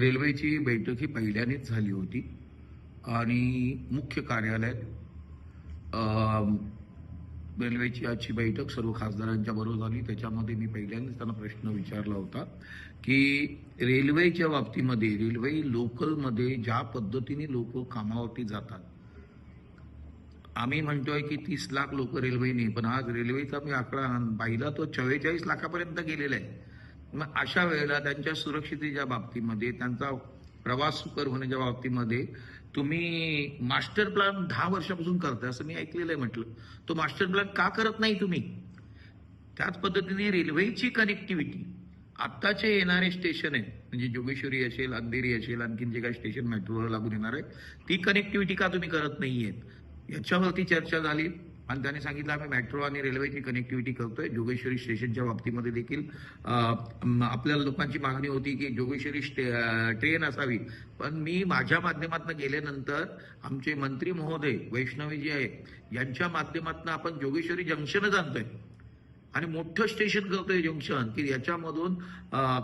रेल्वेची बैठक ही पहिल्यानेच झाली होती. आणि मुख्य कार्यालयात रेल्वेची आजची बैठक सर्व खासदारांच्या बरोबर झाली. त्याच्यामध्ये मी पहिल्यांदाच त्यांना प्रश्न विचारला होता की रेल्वेच्या बाबतीमध्ये रेल्वे लोकलमध्ये ज्या पद्धतीने लोक कामावरती जातात. आम्ही म्हणतोय की तीस लाख लोक रेल्वेने पण आज रेल्वेचा मी आकडा पाहिला तो चव्वेचाळीस लाखापर्यंत गेलेला आहे. मग अशा वेळेला त्यांच्या सुरक्षितेच्या बाबतीमध्ये त्यांचा प्रवास सुकर होण्याच्या बाबतीमध्ये तुम्ही मास्टर प्लॅन दहा वर्षापासून करताय असं मी ऐकलेलं आहे म्हटलं. तो मास्टर प्लॅन का करत नाही तुम्ही? त्याच पद्धतीने रेल्वेची कनेक्टिव्हिटी आत्ताचे येणारे स्टेशन आहे म्हणजे जोगेश्वरी असेल अंधेरी असेल आणखीन जे काही स्टेशन मेट्रोवर लागून येणार आहे ती कनेक्टिव्हिटी का तुम्ही करत नाहीयेत? याच्यावरती चर्चा झाली. आणि त्याने सांगितलं आम्ही मेट्रो आणि रेल्वेची कनेक्टिव्हिटी करतोय. जोगेश्वरी स्टेशनच्या बाबतीमध्ये देखील आपल्या लोकांची मागणी होती की जोगेश्वरी स्टे ट्रेन असावी. पण मी माझ्या माध्यमातून गेल्यानंतर आमचे मंत्री महोदय वैष्णवी जी आहे यांच्या माध्यमातून आपण जोगेश्वरी जंक्शनच आणतोय. आणि मोठं स्टेशन करतोय जंक्शन की याच्यामधून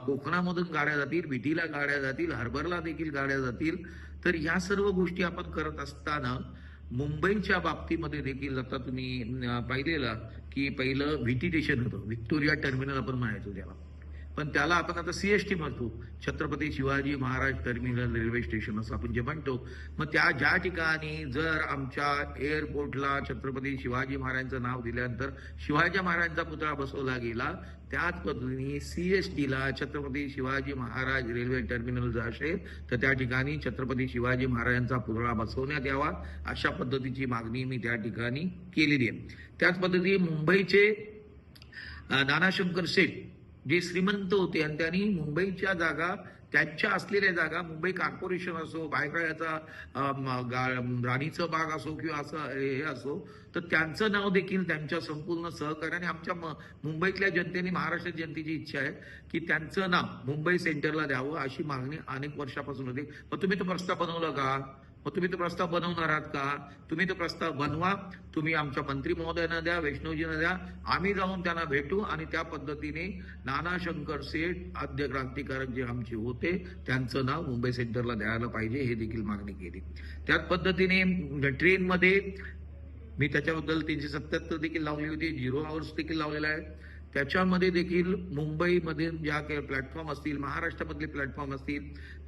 कोकणामधून गाड्या जातील विटीला गाड्या जातील हार्बरला देखील गाड्या जातील. तर या सर्व गोष्टी आपण करत असताना मुंबईच्या बाबतीमध्ये देखील आता तुम्ही पाहिलेलं की पहिलं व्हिटी स्टेशन होतं. व्हिक्टोरिया टर्मिनल आपण म्हणायचो त्याला. पण त्याला आपण आता सीएसटी म्हणतो. Chhatrapati Shivaji Maharaj terminal railway station असं आपण जे म्हणतो. मग त्या ज्या ठिकाणी जर आमच्या एअरपोर्टला छत्रपती शिवाजी महाराजांचं नाव दिल्यानंतर शिवाजी महाराजांचा पुतळा बसवला गेला त्याच पद्धतीने सीएसटीला छत्रपती शिवाजी महाराज रेल्वे टर्मिनल जर असेल तर त्या ठिकाणी छत्रपती शिवाजी महाराजांचा पुतळा बसवण्यात यावा. अशा पद्धतीची मागणी मी त्या ठिकाणी केलेली आहे. त्याच पद्धतीने मुंबईचे नानाशंकर शेठ जे श्रीमंत होते आणि त्यांनी मुंबईच्या जागा त्यांच्या असलेल्या जागा मुंबई कॉर्पोरेशन असो बायकाळ्याचा राणीचं बाग असो किंवा असं हे असो तर त्यांचं नाव देखील त्यांच्या संपूर्ण सहकार्याने आमच्या मुंबईतल्या जनतेने महाराष्ट्र जनतेची इच्छा आहे की त्यांचं नाव मुंबई सेंटरला द्यावं अशी मागणी अनेक वर्षापासून होती. मग तुम्ही तो प्रस्ताव बनवला का? मग तुम्ही तो प्रस्ताव बनवणार आहात का? तुम्ही तो प्रस्ताव बनवा. तुम्ही आमच्या मंत्री महोदयांना द्या वैष्णवजींना द्या. आम्ही जाऊन त्यांना भेटू आणि त्या पद्धतीने नाना शंकर सेठ आद्य क्रांतिकारक जे आमचे होते त्यांचं नाव मुंबई सेंटरला द्यायला पाहिजे हे देखील मागणी केली. त्याच पद्धतीने ट्रेनमध्ये मी त्याच्याबद्दल तीनशे सत्याहत्तर देखील लावली होती झिरो आवर्स देखील लावलेला आहे. त्याच्यामध्ये देखील मुंबईमध्ये ज्या काही प्लॅटफॉर्म असतील महाराष्ट्रामधले प्लॅटफॉर्म असतील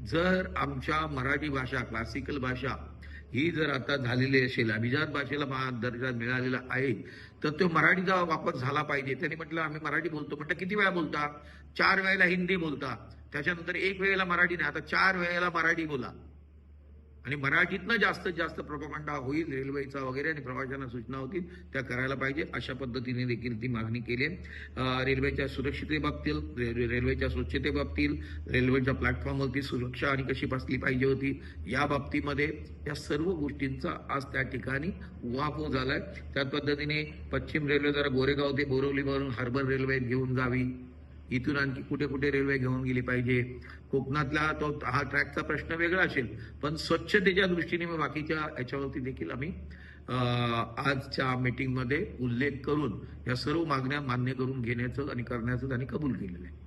जर आमच्या मराठी भाषा क्लासिकल भाषा ही जर आता झालेली असेल अभिजात भाषेला मा- दर्जा मिळालेला आहे तर तो मराठीचा वापर झाला पाहिजे. त्यांनी म्हटलं आम्ही मराठी बोलतो. म्हटलं किती वेळा बोलता? चार वेळेला हिंदी बोलता. त्याच्यानंतर एक वेळेला मराठी नाही आता चार वेळेला मराठी बोला. आणि मराठीतनं जास्तीत जास्त प्रोपागंडा होईल रेल्वेचा वगैरे आणि प्रवाशांना सूचना होतील त्या करायला पाहिजे. अशा पद्धतीने देखील ती मागणी केली आहे. रेल्वेच्या सुरक्षितेबाबतीत रे- रेल्वेच्या स्वच्छतेबाबतीत रेल्वेच्या प्लॅटफॉर्मवरती सुरक्षा आणि कशी बसली पाहिजे होती या बाबतीमध्ये या सर्व गोष्टींचा आज त्या ठिकाणी उहापोह झालाय. त्याच पद्धतीने पश्चिम रेल्वे जरा गोरेगाव ते बोरवलीवरून हार्बर रेल्वे घेऊन जावी. इथून आणखी कुठे कुठे रेल्वे घेऊन गेली पाहिजे. कोकणातला तो हा ट्रॅकचा प्रश्न वेगळा असेल पण स्वच्छतेच्या दृष्टीने मग बाकीच्या याच्यावरती देखील आम्ही आजच्या मीटिंगमध्ये उल्लेख करून या सर्व मागण्या मान्य करून घेण्याचं आणि करण्याचं त्यांनी कबूल केलेलं आहे.